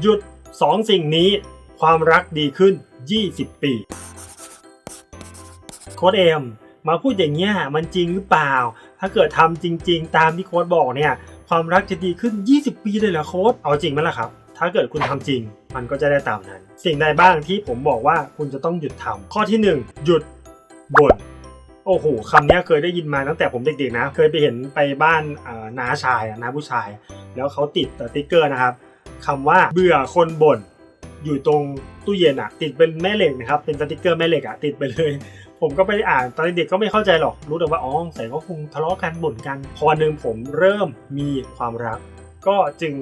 หยุดสองสิ่งนี้ ความรักดีขึ้น 20 ปี โค้ดเอมมาพูดอย่างเงี้ยมันจริงหรือเปล่า ถ้าเกิดทำจริง ๆ ตามที่โค้ดบอกเนี่ย ความรักจะดีขึ้น 20 ปีเลยเหรอโค้ดเอาจริงไหมล่ะครับ ถ้าเกิดคุณทำจริง มันก็จะได้ตามนั้น สิ่งใดบ้างที่ผมบอกว่าคุณจะต้องหยุดทำข้อที่หนึ่งหยุดบ่นโอ้โหคำนี้เคยได้ยินมาตั้งแต่ผมเด็กๆนะ เคยไปเห็นไปบ้านน้าชายน้าผู้ชาย แล้วเขาติดสติ๊กเกอร์นะครับ คำว่าเบื่อคนบ่นอยู่ตรงตู้เย็นอะติดเป็นแม่เหล็กนะครับเป็นสติกเกอร์แม่เหล็กอะติดไปเลย ผมก็ไปอ่านตอนเด็กก็ไม่เข้าใจหรอกรู้แต่ว่าอ๋อใส่ก็คงทะเลาะกันบ่นกัน พอวันหนึ่งผมเริ่มมีความรัก ก็จึง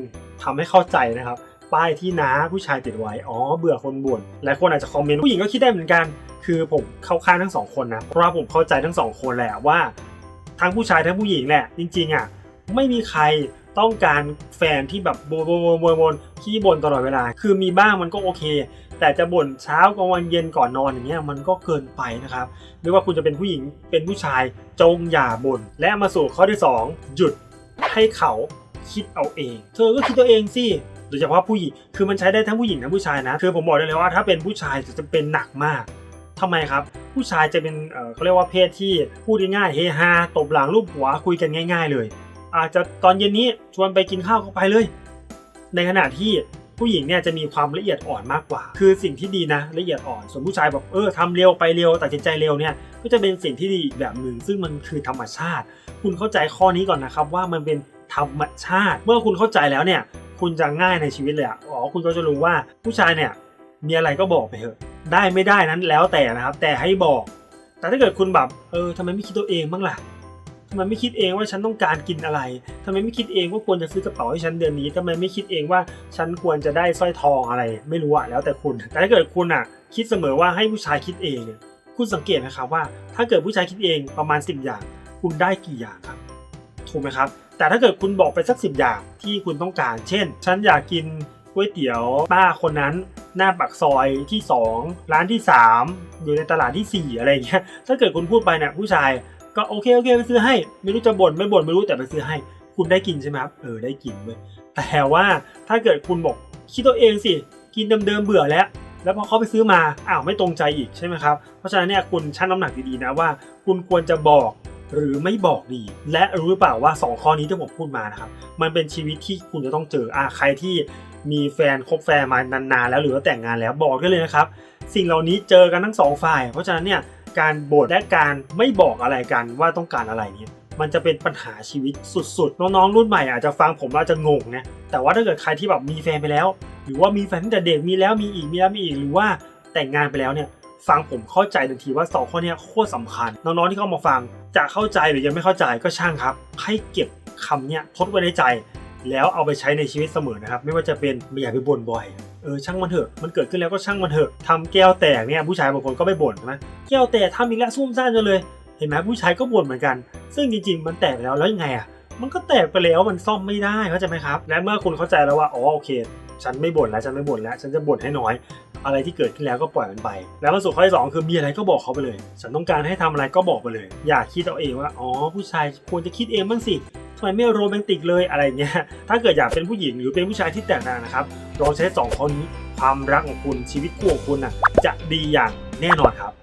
ทำให้เข้าใจนะครับ ป้ายที่น้าผู้ชายติดไว้อ๋อเบื่อคนบ่นหลายคนอาจจะคอมเมนต์ผู้หญิงก็คิดได้เหมือนกัน คือผมเข้าข้างทั้งสองคนนะเพราะว่าผมเข้าใจทั้งสองคนแหละว่าทั้งผู้ชายทั้งผู้หญิงแหละจริงๆอะไม่มีใคร ต้องการแฟนที่แบบบนบนบนบนบนขี้บ่นตลอดเวลา คือมีบ้างมันก็โอเค แต่จะบ่นเช้ากลางวันเย็นก่อนนอนอย่างเงี้ยมันก็เกินไปนะครับไม่ว่าคุณจะเป็นผู้หญิงเป็นผู้ชายจงอย่าบ่นและมาสู่ข้อที่ 2 หยุดให้เขาคิดเอาเอง เธอก็คิดตัวเองสิโดยเฉพาะผู้หญิงคือมันใช้ได้ทั้งผู้หญิงทั้งผู้ชายนะคือผมบอกได้เลยว่าถ้าเป็นผู้ชายจะเป็นหนักมากทำไมครับ ผู้ชายจะเป็นเเขาเรียกว่าเพศที่พูดง่ายเฮฮาตบหลังรูปหัวคุยกันง่าย ๆ เลย อาจจะตอนเย็นนี้ชวนไปกินข้าวก็ไปเลย ในขณะที่ผู้หญิงเนี่ยจะมีความละเอียดอ่อนมากกว่า คือสิ่งที่ดีนะละเอียดอ่อน ส่วนผู้ชายแบบเออทำเร็วไปเร็วตัดสินใจเร็วเนี่ยก็จะเป็นสิ่งที่ดีอีกแบบหนึ่งซึ่งมันคือธรรมชาติ คุณเข้าใจข้อนี้ก่อนนะครับว่ามันเป็นธรรมชาติ เมื่อคุณเข้าใจแล้วเนี่ยคุณจะง่ายในชีวิตเลยอะอ๋อคุณก็จะรู้ว่าผู้ชายเนี่ยมีอะไรก็บอกไปเถอะ ได้ไม่ได้นั้นแล้วแต่นะครับแต่ให้บอก แต่ถ้าเกิดคุณแบบเออทำไมไม่คิดตัวเองบ้างล่ะ ทำไมไม่คิดเองว่าฉันต้องการกินอะไรทำไมไม่คิดเองว่าควรจะซื้อกระเป๋าให้ฉันเดือนนี้ทำไมไม่คิดเองว่าฉันควรจะได้สร้อยทองอะไร ไม่รู้อะแล้วแต่คุณ แต่ถ้าเกิดคุณอะคิดเสมอว่าให้ผู้ชายคิดเองเนี่ยคุณสังเกตนะครับว่า ถ้าเกิดผู้ชายคิดเองประมาณ 10 อย่าง คุณได้กี่อย่างครับ ถูกไหมครับ แต่ถ้าเกิดคุณบอกไปสักสิบอย่างที่คุณต้องการ เช่น ฉันอยากกินก๋วยเตี๋ยวป้าคนนั้นหน้าปากซอยที่ 2 ร้านที่ 3 อยู่ในตลาดทีสี่4 อะไรอย่างเงี้ยถ้าเกิดคุณพูดไปเนี่ยผู้ชาย ก็โอเคโอเคไปซื้อให้ ไม่รู้จะบ่นไม่บ่นไม่รู้แต่ไปซื้อให้ คุณได้กินใช่ไหมครับเออได้กินเว้ยแต่ว่าถ้าเกิดคุณบอกคิดตัวเองสิกินเดิมๆเบื่อแล้ว แล้วพอเขาไปซื้อมาอ้าวไม่ตรงใจอีกใช่ไหมครับเพราะฉะนั้นเนี่ยคุณชั่งน้ำหนักดีๆนะว่า คุณควรจะบอกหรือไม่บอกดี และรู้หรือเปล่าว่า 2 ข้อนี้ที่ผมพูดมานะครับมันเป็นชีวิตที่คุณจะต้องเจออะใครที่มีแฟนคบแฟนมานานๆแล้วหรือว่าแต่งงานแล้วบอกได้เลยนะครับ สิ่งเหล่านี้เจอกันทั้งสองฝ่าย เพราะฉะนั้นเนี่ย การบ่นและการไม่บอกอะไรกันว่าต้องการอะไรเนี่ยมันจะเป็นปัญหาชีวิตสุดๆ น้องๆรุ่นใหม่อาจจะฟังผมวอาจจะงงนะแต่ว่าถ้าเกิดใครที่แบบมีแฟนไปแล้ว หรือว่ามีแฟนตั้งแต่เด็กมีแล้วมีอีกมีแล้วมีอีกหรือว่าแต่งงานไปแล้วเนี่ยฟังผมเข้าใจทันทีว่าสองข้อนี้โคตรสำคัญ น้องๆที่เข้ามาฟังจะเข้าใจหรือยังไม่เข้าใจก็ช่างครับ ให้เก็บคำเนี้ยทดไว้ในใจ แล้วเอาไปใช้ในชีวิตเสมอนะครับ ไม่ว่าจะเป็นไม่อยากไปบ่นบ่อย เออช่างมันเถอะมันเกิดขึ้นแล้วก็ช่างมันเถอะทำแก้วแตกเนี่ยผู้ชายบางคนก็ไม่บ่นใช่ไหมแก้วแตกทำอีกแล้วซุ่มซ่านจังเลย เห็นไหมผู้ชายก็บ่นเหมือนกัน ซึ่งจริงๆ มันแตกแล้วแล้วยังไงอะมันก็แตกไปแล้วมันซ่อมไม่ได้เข้าใจไหมครับ และเมื่อคุณเข้าใจแล้วว่าอ๋อโอเค ฉันไม่บ่นแล้วฉันไม่บ่นแล้ว ฉันจะบ่นให้น้อย อะไรที่เกิดขึ้นแล้วก็ปล่อยมันไป แล้วมาสู่ข้อที่สองคือมีอะไรก็บอกเขาไปเลย ฉันต้องการให้ทำอะไรก็บอกไปเลย อย่าคิดเอาเองว่าอ๋อผู้ชายควรจะคิดเองบ้างสิ ทำไมไม่โรแมนติกเลยอะไรเงี้ย ถ้าเกิดอยากเป็นผู้หญิงหรือเป็นผู้ชายที่แต่งงานนะครับลองใช้สองข้อนี้ความรักของคุณชีวิตคู่ของคุณน่ะจะดีอย่างแน่นอนครับ